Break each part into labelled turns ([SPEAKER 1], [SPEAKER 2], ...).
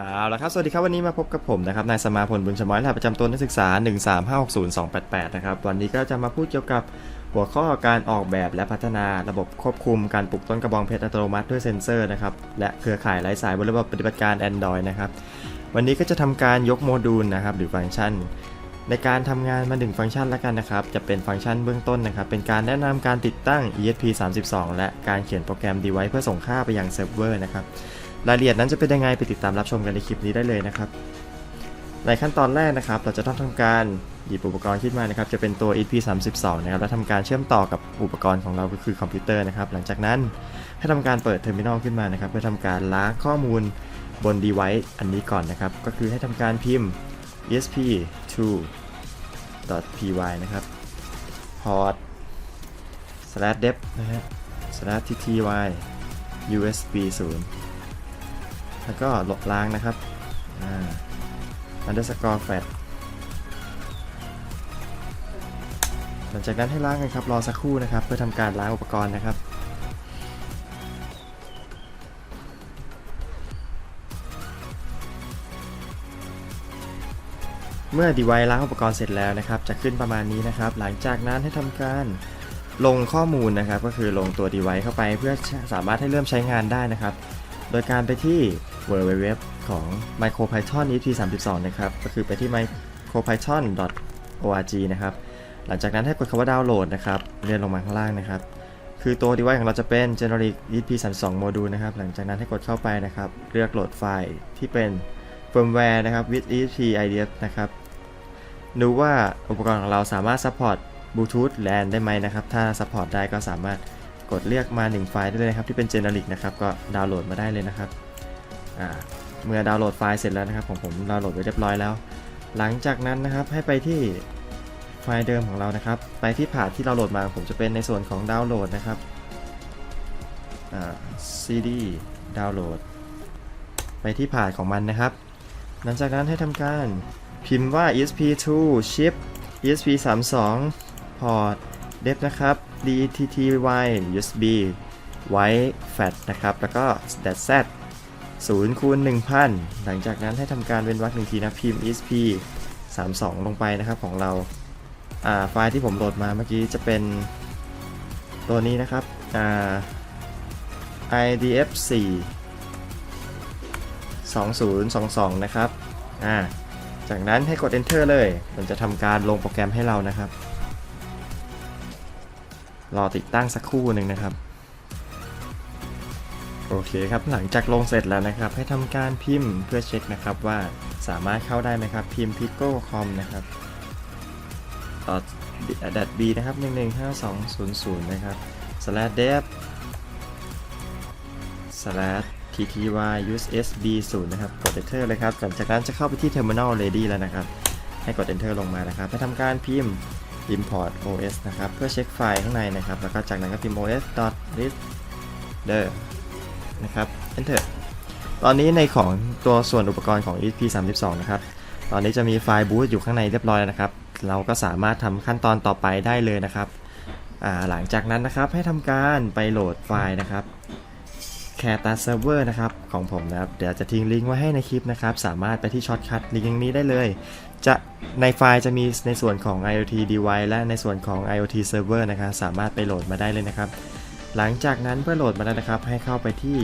[SPEAKER 1] เอาละครับสวัสดีครับวันนี้มาพบกับผมนะครับนายสมาพลบุญชม้อยรหัสประจำตัวนักศึกษา 13560-288 นะครับวันนี้ก็จะมาพูดเกี่ยวกับหัวข้อการออกแบบและพัฒนาระบบควบคุมการปลูกต้นกระบองเพชรอัตโนมัติด้วยเซ็นเซอร์นะครับและเครือข่ายไร้สายบนระบบปฏิบัติการ Android นะครับวันนี้ก็จะทำการยกโมดูลนะครับหรือฟังก์ชัน ในการทำงานมาหนึ่งฟังก์ชันแล้วกันนะครับจะเป็นฟังก์ชันเบื้องต้นนะครับเป็นการแนะนำการติดตั้ง ESP32 และการเขียนโปรแกรม device เพื่อส่งค่าไปยังเซิร์ฟเวอร์นะครับ รายละเอียดนั้นจะเป็นยังไงไปติดตามรับชมกันในคลิปนี้ได้เลยนะครับ ในขั้นตอนแรกนะครับ เราจะต้องทำการหยิบอุปกรณ์ขึ้นมานะครับ จะเป็นตัว ESP32 นะครับแล้วทำการเชื่อมต่อกับอุปกรณ์ของเราก็คือคอมพิวเตอร์นะครับ หลังจากนั้นให้ทำการเปิดเทอร์มินอลขึ้นมานะครับ เพื่อทำการล้างข้อมูลบน device อันนี้ก่อนนะครับ ก็คือให้ทำการพิมพ์ esp2 py นะครับ port slash dep นะฮะ slash tty usb 0 แล้วก็ลบล้างนะครับอ่า underscore fat หลังจากนั้นให้ล้างกันครับ รอสักครู่นะครับ เพื่อทำการล้างอุปกรณ์นะครับเมื่อ device ล้างอุปกรณ์เสร็จแล้วนะครับ จะขึ้นประมาณนี้นะครับ หลังจากนั้นให้ทำการลงข้อมูลนะครับ ก็คือลงตัว device เข้าไปเพื่อสามารถให้เริ่มใช้งานได้นะครับ โดยการไปที่ www ของ micropython EP32 นะครับ ก็คือไปที่ micropython.org นะครับ หลังจากนั้นให้กดคำว่าดาวน์โหลดนะครับ เลื่อนลงมาข้างล่างนะครับ คือตัว device ของเราจะเป็น generic EP32 module นะครับ หลังจากนั้นให้กดเข้าไปนะครับ เลือกโหลดไฟล์ที่เป็น firmware นะครับ with EP IDF นะครับ ดูว่าอุปกรณ์ของเราสามารถ support Bluetooth LAN ได้ไหมนะครับ ถ้า support ได้ก็สามารถกดเลือกมา 1 ไฟล์ได้เลยนะครับ ที่เป็น generic นะครับ ก็ดาวน์โหลดมาได้เลยนะครับ เมื่อดาวน์โหลดไฟล์เสร็จแล้วนะครับของผมดาวน์โหลดไว้เรียบร้อยแล้ว หลังจากนั้นนะครับให้ไปที่ไฟล์เดิมของเรานะครับ ไปที่ผ่านที่เราโหลดมาผมจะเป็นในส่วนของดาวน์โหลดนะครับอ่า CD ดาวน์โหลด ไปที่ผ่านของมันนะครับ หลังจากนั้นให้ทำการพิมพ์ว่า esp2 chip esp32 port dep นะครับ dtty usb white fat นะครับ แล้วก็ stat z 0คูณ1000 หลังจากนั้นให้ทำการเว้นวรรคหนึ่งทีนะพิมพ์ esp 32 ลงไปนะครับของเราไฟล์ที่ผมโหลดมาเมื่อกี้จะเป็นตัวนี้นะครับ idf 4 2022 นะครับจากนั้นให้กด enter เลย มันจะทำการลงโปรแกรมให้เรานะครับ รอติดตั้งสักครู่หนึ่งนะครับ โอเคครับหลังจากลงเสร็จแล้วนะครับ ให้ทำการพิมพ์เพื่อเช็คนะครับว่าสามารถเข้าได้ไหมครับ พิมพ์ pico.com นะครับต่อดัด b นะครับ 115200 นะครับ slash dev slash tty usb 0นะครับ กด enter เลยครับ หลังจากนั้นจะเข้าไปที่ terminal ready แล้วนะครับ ให้กด enter ลงมานะครับ ให้ทำการพิมพ์ import os นะครับ เพื่อเช็คไฟล์ข้างในนะครับ แล้วก็จากนั้นก็พิมพ์ os reader นะครับ enter ตอนนี้ในของตัวส่วนอุปกรณ์ของ EP32 นะครับ ตอนนี้จะมีไฟล์ boot อยู่ข้างในเรียบร้อยแล้วนะครับ เราก็สามารถทำขั้นตอนต่อไปได้เลยนะครับ หลังจากนั้นนะครับให้ทำการไปโหลดไฟล์นะครับ c a t a Server นะครับของผมนะครับ เดี๋ยวจะทิ้งลิงก์ไว้ให้ในคลิปนะครับ สามารถไปที่ช็อตคัทลิงก์นี้ได้เลย จะในไฟล์จะมีในส่วนของ IoT device และในส่วนของ IoT Server นะครับ สามารถไปโหลดมาได้เลยนะครับ หลังจากนั้นเพื่อโหลดมาแล้วนะครับ ให้เข้าไปที่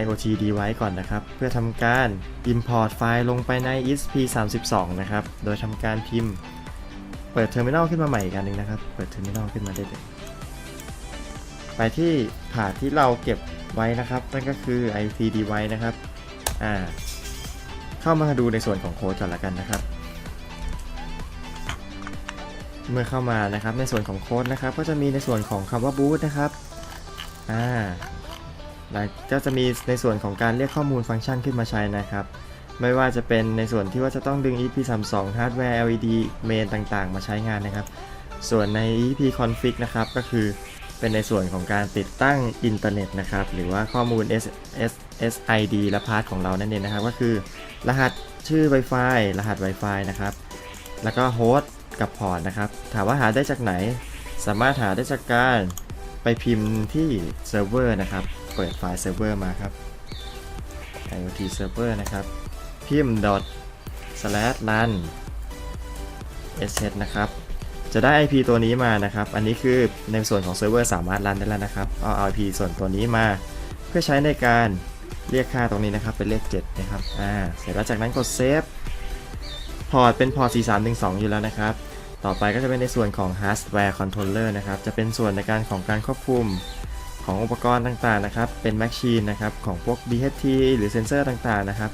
[SPEAKER 1] IoT device ก่อนนะครับ เพื่อทำการ import ไฟล์ลงไปใน ESP32 นะครับ โดยทำการพิมพ์ เปิด terminal ขึ้นมาใหม่อีกอันนึงนะครับ เปิด terminal ขึ้นมาได้เลยไปที่ผ่าที่เราเก็บไว้นะครับ นั่นก็คือ IoT device นะครับ อ่า เข้ามาดูในส่วนของโค้ดก่อนละกันนะครับ เมื่อเข้ามานะครับในส่วนของโค้ดนะครับ ก็จะมีในส่วนของคำว่า boot นะครับอ่าแล้วก็จะมีในส่วนของการเรียกข้อมูลฟังก์ชันขึ้นมาใช้นะครับ ไม่ว่าจะเป็นในส่วนที่ว่าจะต้องดึง EP32 hardware LED main ต่างๆ มาใช้งานนะครับ ส่วนใน EP config นะครับก็คือเป็นในส่วนของการติดตั้งอินเทอร์เน็ตนะครับ หรือว่าข้อมูล S S SID และพาร์ทของเรานั่นเองนะครับ ก็คือ รหัสชื่อ Wi-Fi รหัส Wi-Fi นะครับ แล้วก็โฮสต์ กับพอร์ตนะครับ ถามว่าหาได้จากไหน สามารถหาได้จากการไปพิมพ์ที่เซิร์ฟเวอร์นะครับ เปิดไฟล์เซิร์ฟเวอร์มาครับ IoT server นะครับ พิมพ์ dot slash run sh นะครับ จะได้ IP ตัวนี้มานะครับ อันนี้คือในส่วนของเซิร์ฟเวอร์สามารถรันได้แล้วนะครับ เอา IP ส่วนตัวนี้มา เพื่อใช้ในการเรียกค่าตรงนี้นะครับ เป็นเลข 7 นะครับ อ่า เสร็จแล้วจากนั้นกดเซฟ พอร์ตเป็นพอร์ต 4312 อยู่แล้วนะครับ ต่อไปก็จะเป็นในส่วนของ hardware controller นะครับ จะเป็นส่วนในการของการควบคุมของอุปกรณ์ต่างๆนะครับ เป็น machine นะครับของพวก DHT หรือเซนเซอร์ต่างๆนะครับ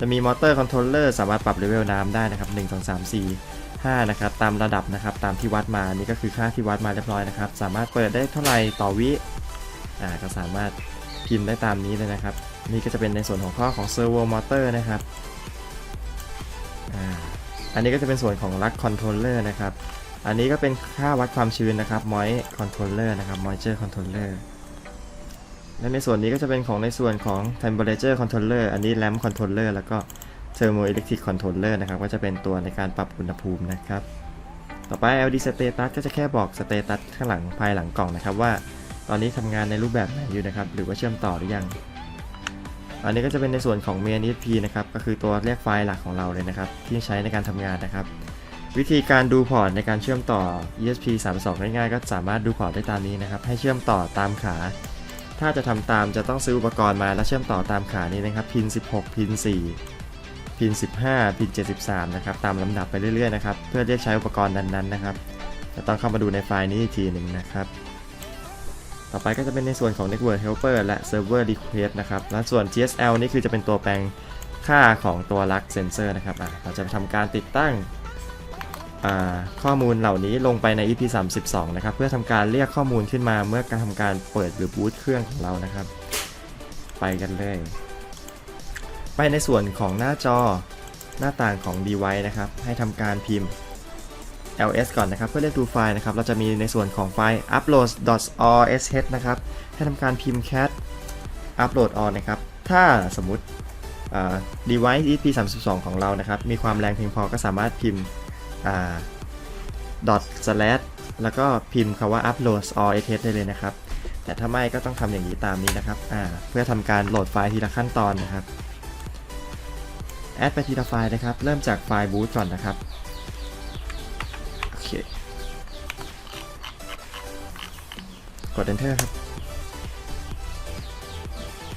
[SPEAKER 1] จะมีมอเตอร์คอนโทรลเลอร์สามารถปรับเลเวลน้ำได้นะครับ 1 2 3 4 5 นะครับ ตามระดับนะครับ ตามที่วัดมา นี่ก็คือค่าที่วัดมาเรียบร้อยนะครับ สามารถเปิดได้เท่าไหร่ต่อวิ อ่า ก็สามารถพิมพ์ได้ตามนี้เลยนะครับ นี่ก็จะเป็นในส่วนของข้อของ Servo Motor นะครับ อันนี้ก็จะเป็นส่วนของลักคอนโทรลเลอร์นะครับ อันนี้ก็เป็นค่าวัดความชื้นนะครับ Moist Controller นะครับ Moisture Controller และในส่วนนี้ก็จะเป็นของในส่วนของ Temperature Controller อันนี้ Lamp Controller แล้วก็ Thermoelectric Controller นะครับ ก็จะเป็นตัวในการปรับอุณหภูมินะครับ ต่อไป LD Status ก็จะแค่บอก Status ข้างหลังภายหลังกล่องนะครับว่า ตอนนี้ทำงานในรูปแบบไหนอยู่นะครับ หรือว่าเชื่อมต่อหรือยัง อันนี้ก็จะเป็นในส่วนของ main ESP นะครับก็คือตัวเรียกไฟล์หลักของเราเลยนะครับ ที่ใช้ในการทำงานนะครับ วิธีการดูพอร์ตในการเชื่อมต่อ ESP 32ง่ายๆก็สามารถดูพอร์ตได้ตามนี้นะครับ ให้เชื่อมต่อตามขา ถ้าจะทำตามจะต้องซื้ออุปกรณ์มาแล้วเชื่อมต่อตามขานี้นะครับพิน 16 พิน 4 พิน 15 พิน 73 นะครับตามลำดับไปเรื่อยๆนะครับเพื่อเรียกใช้อุปกรณ์นั้นๆนะครับจะต้องเข้ามาดูในไฟล์นี้อีกทีหนึ่งนะครับ ต่อไปก็จะเป็นในส่วนของ Network Helper และ Server Request นะครับ และส่วน GSL นี่คือจะเป็นตัวแปลงค่าของตัวลักเซนเซอร์นะครับเราจะทำการติดตั้งข้อมูลเหล่านี้ลงไปใน EP 32 นะครับ เพื่อทำการเรียกข้อมูลขึ้นมาเมื่อการทำการเปิดหรือบูตเครื่องของเรานะครับ ไปกันเลย ไปในส่วนของหน้าจอหน้าต่างของ device นะครับ ให้ทำการพิมพ์ ls ก่อนนะครับ เพื่อเรียกดูไฟล์นะครับ เราจะมีในส่วนของไฟล์ upload.rsh นะครับ ให้ทำการพิมพ์ cat upload all นะครับ ถ้าสมมติอ่า device EP32 ของเรานะครับ มีความแรงเพียงพอก็สามารถพิมพ์ dot slash แล้วก็พิมพ์คำว่า upload rsh ได้เลยนะครับ แต่ถ้าไม่ก็ต้องทำอย่างนี้ตามนี้นะครับ เพื่อทำการโหลดไฟล์ทีละขั้นตอนนะครับ แอดไปทีละไฟล์นะครับ เริ่มจากไฟล์ boot ก่อนนะครับ กด enter ครับ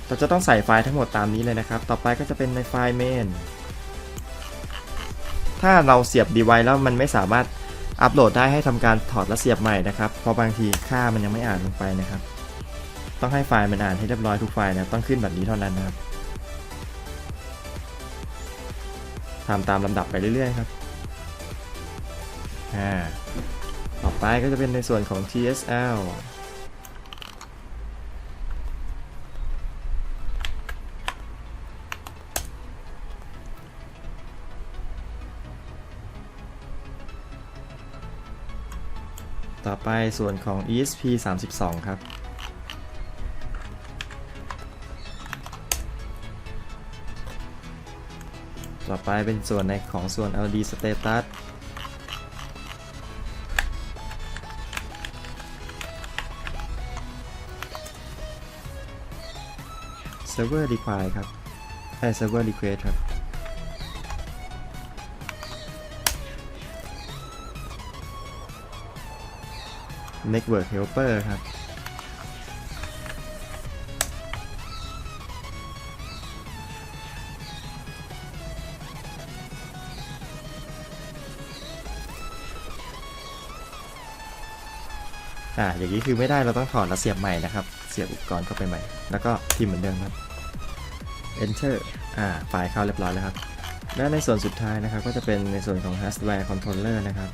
[SPEAKER 1] เราจะต้องใส่ไฟล์ทั้งหมดตามนี้เลยนะครับ ต่อไปก็จะเป็นในไฟล์ main ถ้าเราเสียบ device แล้วมันไม่สามารถอัปโหลดได้ให้ทำการถอดและเสียบใหม่นะครับ เพราะบางทีค่ามันยังไม่อ่านลงไปนะครับ ต้องให้ไฟล์มันอ่านให้เรียบร้อยทุกไฟล์นะ ต้องขึ้นแบบนี้เท่านั้นนะครับทำตามลำดับไปเรื่อยๆครับอ่าต่อไปก็จะเป็นในส่วนของ TSL ไปส่วนของ ESP 32 ครับต่อไปเป็นส่วนในของส่วน LD Status Server Require ครับไอ้ Server Request ครับ Network Helper ครับ อ่า อย่างนี้คือไม่ได้เราต้องถอดแล้วเสียบใหม่นะครับ เสียบอุปกรณ์เข้าไปใหม่ แล้วก็พิมพ์เหมือนเดิมครับ enter อ่า ไฟล์เข้าเรียบร้อยแล้วครับ และในส่วนสุดท้ายนะครับ ก็จะเป็นในส่วนของ hardware controller นะครับ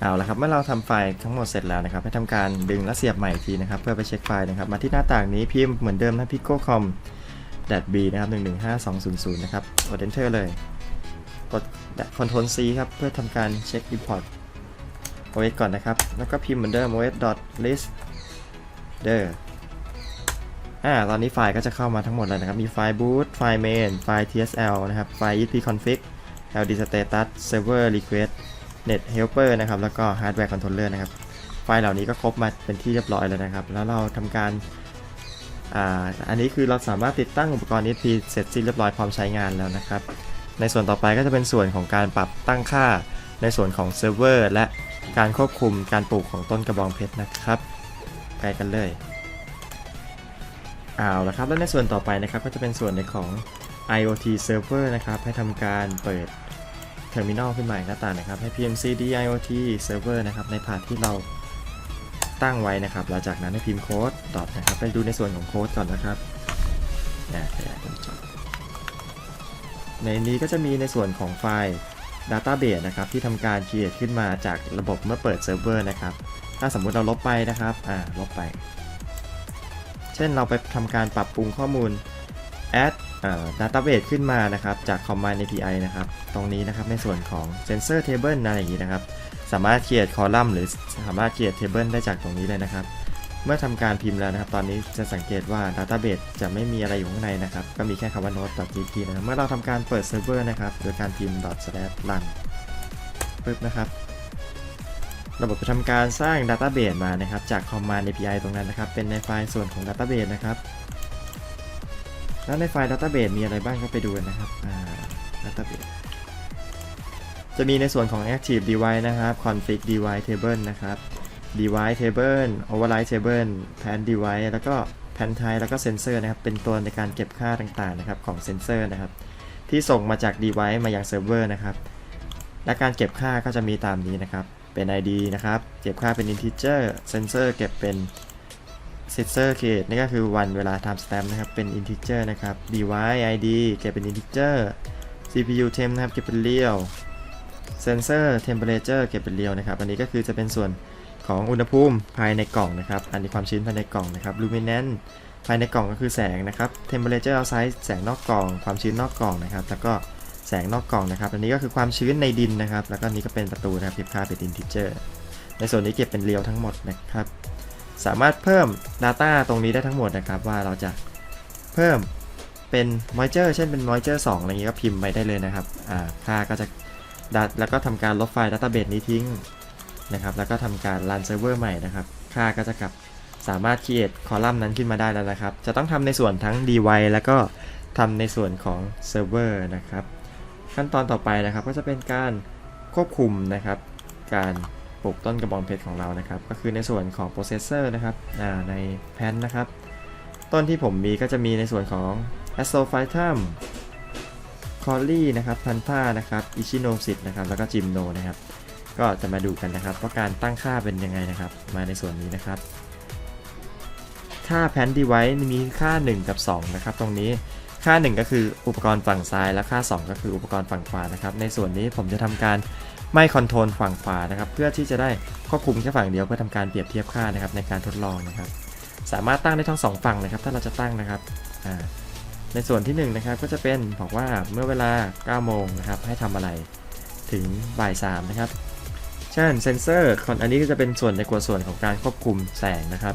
[SPEAKER 1] เอาละครับเมื่อเราทำไฟล์ทั้งหมดเสร็จแล้วนะครับให้ทำการดึงและเสียบใหม่อีกทีนะครับ เพื่อไปเช็คไฟล์นะครับมาที่หน้าต่างนี้พิมพ์เหมือนเดิมนะ picocom b นะครับ115200นะครับกด enter เลย กด Ctrl C ครับ เพื่อทำการเช็ค import OS ก่อนนะครับ แล้วก็พิมพ์เหมือนเดิม os list der อ่า ตอนนี้ไฟล์ก็จะเข้ามาทั้งหมดแล้วนะครับ มีไฟล์ boot ไฟล์ main ไฟล์ tsl นะครับ ไฟล์ epconfig ld status server request net helper นะครับ แล้วก็ hardware controller นะครับ ไฟล์เหล่านี้ก็ครบมาเป็นที่เรียบร้อยแล้วนะครับ แล้วเราทำการอ่าอันนี้คือเราสามารถติดตั้งอุปกรณ์ ESP เสร็จสิ้นเรียบร้อยพร้อมใช้งานแล้วนะครับ ในส่วนต่อไปก็จะเป็นส่วนของการปรับตั้งค่าในส่วนของเซิร์ฟเวอร์และการควบคุมการปลูกของต้นกระบองเพชรนะครับไปกันเลยเอาละครับ แล้วในส่วนต่อไปนะครับก็จะเป็นส่วนในของ IoT Server นะครับ ให้ทำการเปิด Terminal ขึ้นมาอีกหน้าต่างนะครับ ให้ PMCD IoT Server นะครับในพาร์ทที่เราตั้งไว้นะครับหลังจากนั้นให้พิมพ์โค้ดดอทนะครับ ไปดูในส่วนของโค้ดก่อนนะครับนะขยายจนจบในนี้ก็จะมีในส่วนของไฟล์ Database นะครับที่ทำการ create ขึ้นมาจากระบบเมื่อเปิดเซิร์ฟเวอร์นะครับ ถ้าสมมุติเราลบไปนะครับ อ่า ลบไป เช่นเราไปทำการปรับปรุงข้อมูล add เอ่อ database ขึ้นมานะครับจาก command API นะครับตรงนี้นะครับในส่วนของ sensor table อะไรอย่างนี้นะครับสามารถ create column หรือสามารถ create table ได้จากตรงนี้เลยนะครับ เมื่อทำการพิมพ์แล้วนะครับ ตอนนี้จะสังเกตว่า Database จะไม่มีอะไรอยู่ข้างในนะครับ ก็มีแค่คำว่า node.jp นะครับเมื่อเราทำการเปิดเซิร์ฟเวอร์นะครับโดยการพิมพ์ ./run ปึ๊บนะครับระบบจะทำการสร้าง Database มานะครับจาก Command API ตรงนั้นนะครับ เป็นในไฟล์ส่วนของ Database นะครับ แล้วในไฟล์ Database มีอะไรบ้างก็ไปดูกันนะครับ อ่า Database จะมีในส่วนของ Active Device นะครับ Config Device Table นะครับ device table override table pan device แล้วก็ pan type แล้วก็ sensor นะครับ เป็นตัวในการเก็บค่าต่างๆนะครับของ sensor นะครับ ที่ส่งมาจาก device มายัง server นะครับ และการเก็บค่าก็จะมีตามนี้นะครับ เป็น id นะครับ เก็บค่าเป็น integer sensor เก็บเป็น sensor case นี่ก็คือวันเวลา time stamp นะครับ เป็น integer นะครับ device id เก็บเป็น integer cpu temp นะครับ เก็บเป็น real sensor temperature เก็บเป็น real นะครับ อันนี้ก็คือจะเป็นส่วนของอุณหภูมิภายในกล่องนะครับ อันนี้ความชื้นภายในกล่องนะครับ luminance ภายในกล่องก็คือแสงนะครับ temperature outside แสงนอกกล่อง ความชื้นนอกกล่องนะครับ แล้วก็แสงนอกกล่องนะครับ อันนี้ก็คือความชื้นในดินนะครับ แล้วก็นี้ก็เป็นประตูนะครับเก็บค่าเป็น integer ในส่วนนี้เก็บเป็นเรียวทั้งหมดนะครับ สามารถเพิ่ม data ตรงนี้ได้ทั้งหมดนะครับ ว่าเราจะเพิ่มเป็น moisture เช่นเป็น moisture 2 อะไรอย่างนี้ก็พิมพ์ไปได้เลยนะครับอ่าค่าก็จะ dat- แล้วก็ทำการลบไฟล์ database นี้ทิ้งนะครับ แล้วก็ทำการรันเซิร์ฟเวอร์ใหม่นะครับ ค่าก็จะกลับสามารถ create คอลัมน์นั้นขึ้นมาได้แล้วนะครับ จะต้องทำในส่วนทั้ง device แล้วก็ทำในส่วนของเซิร์ฟเวอร์นะครับ ขั้นตอนต่อไปนะครับก็จะเป็นการควบคุมนะครับ การ ปลูกต้นกระบองเพชรของเรานะครับ ก็คือในส่วนของ processor นะครับในแพนนะครับ ต้นที่ผมมีก็จะมีในส่วนของ astrophytum c o r l y นะครับพันท่านะครับ ichinosis นะครับแล้วก็ gymno นะครับก็จะมาดูกันนะครับว่าการตั้งค่าเป็นยังไงนะครับ มาในส่วนนี้นะครับ ค่าแพนดีไว้มีค่า 1 กับ 2 นะครับ ตรงนี้ค่า 1 ก็คืออุปกรณ์ฝั่งซ้าย และค่า 2 ก็คืออุปกรณ์ฝั่งขวานะครับ ในส่วนนี้ผมจะทำการ ไม่คอนโทรลฝั่งขวานะครับ เพื่อที่จะได้ควบคุมแค่ฝั่งเดียวเพื่อทำการเปรียบเทียบค่านะครับในการทดลองนะครับ สามารถตั้งได้ทั้งสองฝั่งนะครับ ถ้าเราจะตั้งนะครับในส่วนที่1นะครับก็จะเป็นบอกว่าเมื่อเวลา 9 โมงนะครับให้ทำอะไรถึงบ่าย3นะครับเช่นเซนเซอร์คอนอันนี้ก็จะเป็นส่วนในกว่าส่วนของการควบคุมแสงนะครับ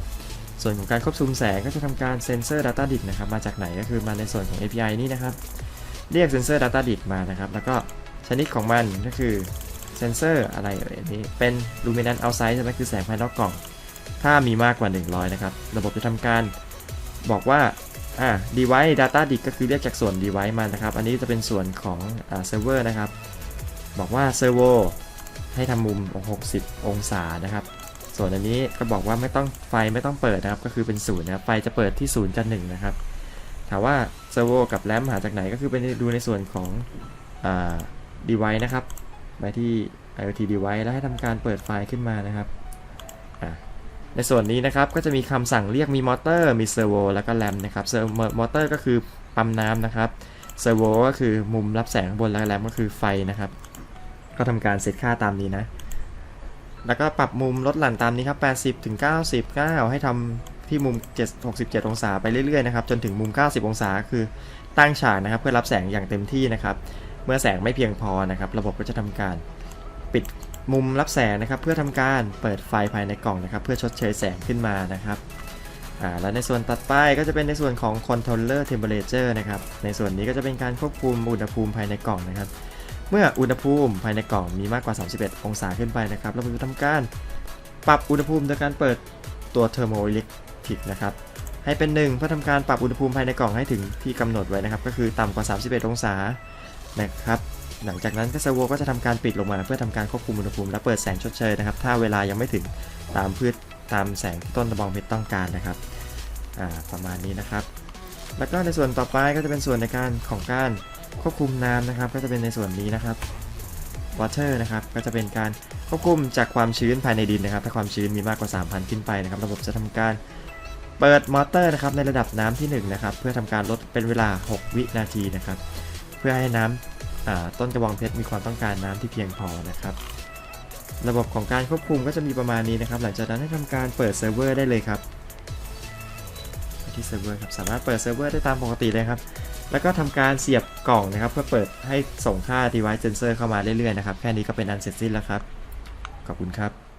[SPEAKER 1] ส่วนของการควบคุมแสงก็จะทำการเซนเซอร์ Data d i c นะครับมาจากไหนก็คือมาในส่วนของ API นี่นะครับ เรียกเซนเซอร์ Data d i c มานะครับ แล้วก็ชนิดของมันก็คือ ซนเซอร์อะไรเอ่ยนนี้เป็น luminance outside ใช่ไหมคือแสงภายนอกกล่อง ถ้ามีมากกว่า 100 นะครับ ระบบจะทำการบอกว่าอ่า device data disk ก็คือเรียกจากส่วน device มานะครับ อันนี้จะเป็นส่วนของอ่า server นะครับ บอกว่า servo ให้ทำมุม 60 องศานะครับ ส่วนอันนี้ก็บอกว่าไม่ต้องไฟไม่ต้องเปิดนะครับ ก็คือเป็นศูนย์นะครับ ไฟจะเปิดที่0กับ1นะครับ ถามว่าเซอร์โวกับแรมหาจากไหนก็คือไปดูในส่วนของอ่า device นะครับ ไปที่ IoT device แล้วให้ทำการเปิดไฟล์ขึ้นมานะครับ ในส่วนนี้นะครับก็จะมีคำสั่งเรียกมีมอเตอร์ มีเซอร์โวแล้วก็แรมนะครับเซอร์มอเตอร์ก็คือปั๊มน้ำนะครับเซอร์โวก็คือมุมรับแสงบนแล้วแรมก็คือไฟนะครับ ก็ทำการเซตค่าตามนี้นะ แล้วก็ปรับมุมลดหลั่นตามนี้ครับ 80ถึง90 9ให้ทำที่มุม 7 67 องศาไปเรื่อยๆนะครับจนถึงมุม 90 องศาคือตั้งฉากนะครับ เพื่อรับแสงอย่างเต็มที่นะครับ เมื่อแสงไม่เพียงพอนะครับ ระบบก็จะทำการปิดมุมรับแสงนะครับ เพื่อทำการเปิดไฟภายในกล่องนะครับ เพื่อชดเชยแสงขึ้นมานะครับอ่าแล้วในส่วนตัดไปก็จะเป็นในส่วนของ controller temperature นะครับ ในส่วนนี้ก็จะเป็นการควบคุมอุณหภูมิภายในกล่องนะครับ เมื่ออุณหภูมิภายในกล่องมีมากกว่า 31 องศาขึ้นไปนะครับเราจะทำการปรับอุณหภูมิโดยการเปิดตัว thermoelectric นะครับให้เป็น 1 เพื่อทำการปรับอุณหภูมิภายในกล่องให้ถึงที่กำหนดไว้นะครับ ก็คือต่ำกว่า 31 องศา นะครับ หลังจากนั้นก็เซอร์โวก็จะทำการปิดลงมาเพื่อทำการควบคุมอุณหภูมิและเปิดแสงชดเชยนะครับ ถ้าเวลายังไม่ถึงตามพืชตามแสงที่ต้นตะบองเพชรต้องการนะครับประมาณนี้นะครับ แล้วก็ในส่วนต่อไปก็จะเป็นส่วนในการของการควบคุมน้ำนะครับ ก็จะเป็นในส่วนนี้นะครับ water นะครับ ก็จะเป็นการควบคุมจากความชื้นภายในดินนะครับ ถ้าความชื้นมีมากกว่า 3,000 ขึ้นไปนะครับ ระบบจะทำการเปิดมอเตอร์นะครับในระดับน้ำที่1นะครับ เพื่อทำการลดเป็นเวลา 6 วินาทีนะครับ เพื่อให้น้ำต้นกระบองเพชรมีความต้องการน้ำที่เพียงพอนะครับ ระบบของการควบคุมก็จะมีประมาณนี้นะครับ หลังจากนั้นให้ทำการเปิดเซิร์ฟเวอร์ได้เลยครับที่เซิร์ฟเวอร์ครับสามารถเปิดเซิร์ฟเวอร์ได้ตามปกติเลยครับ แล้วก็ทำการเสียบกล่องนะครับ เพื่อเปิดให้ส่งค่า device sensor เข้ามาเรื่อยๆนะครับ แค่นี้ก็เป็นอันเสร็จสิ้นแล้วครับ ขอบคุณครับ